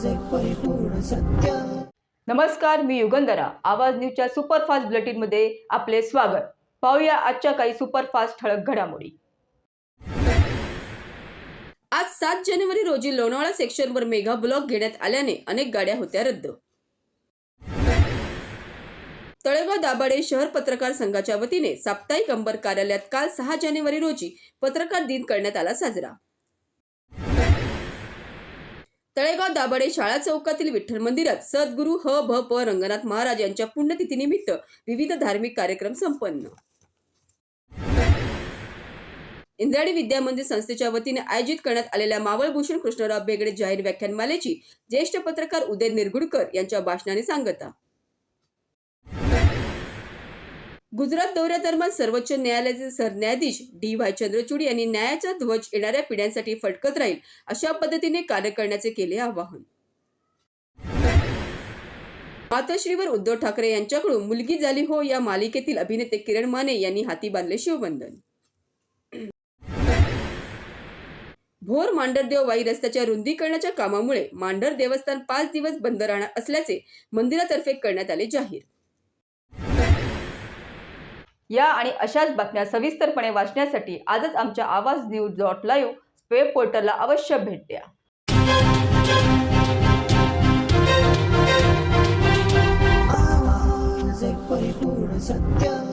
माझे परिपूर्ण सत्य. नमस्कार मी युगंधरा. आवाज न्यूजच्या सुपरफास्ट बुलेटिनमध्ये आपले स्वागत. पाहूया आजच्या काही सुपरफास्ट ठळक घडामोडी. आज सात जानेवारी रोजी लोणावळा सेक्शनवर मेगा ब्लॉक घेण्यात आल्याने अनेक गाड्या होत्या रद्द. तळेगाव दाभाडे शहर पत्रकार संघाच्या वतीने साप्ताहिक अंबर कार्यालयात काल सहा जानेवारी रोजी पत्रकार दिन करण्यात आला साजरा. तळेगाव दाभाडे शाळा चौकातील विठ्ठल मंदिरात सद्गुरू ह भ प रंगनाथ महाराज यांच्या पुण्यतिथीनिमित्त विविध धार्मिक कार्यक्रम संपन्न. इंद्राणी विद्या मंदिर संस्थेच्या वतीने आयोजित करण्यात आलेल्या मावळभूषण कृष्णराव बेगडे जाहीर व्याख्यानमालेची ज्येष्ठ पत्रकार उदय निरगुडकर यांच्या भाषणाने सांगता. गुजरात दौऱ्यादरम्यान सर्वोच्च न्यायालयाचे सरन्यायाधीश डी वाय चंद्रचूड यांनी न्यायाचा ध्वज येणाऱ्या पिढ्यांसाठी फटकत राहील अशा पद्धतीने कार्य करण्याचे केले आवाहन. मातोश्रीवर उद्धव ठाकरे यांच्याकडून मुलगी झाली हो या मालिकेतील अभिनेते किरण माने यांनी हाती बांधले शिवबंधन. भोर मांडरदेव वाई रस्त्याच्या रुंदीकरणाच्या कामामुळे मांडर देवस्थान पाच दिवस बंद राहणार असल्याचे मंदिरातर्फे करण्यात आले जाहीर. या आणि अशाच बातम्या सविस्तरपणे वाचण्यासाठी आजच आमच्या आवाज न्यूज डॉट लाईव्ह वेब पोर्टलला अवश्य भेट द्या. सत्य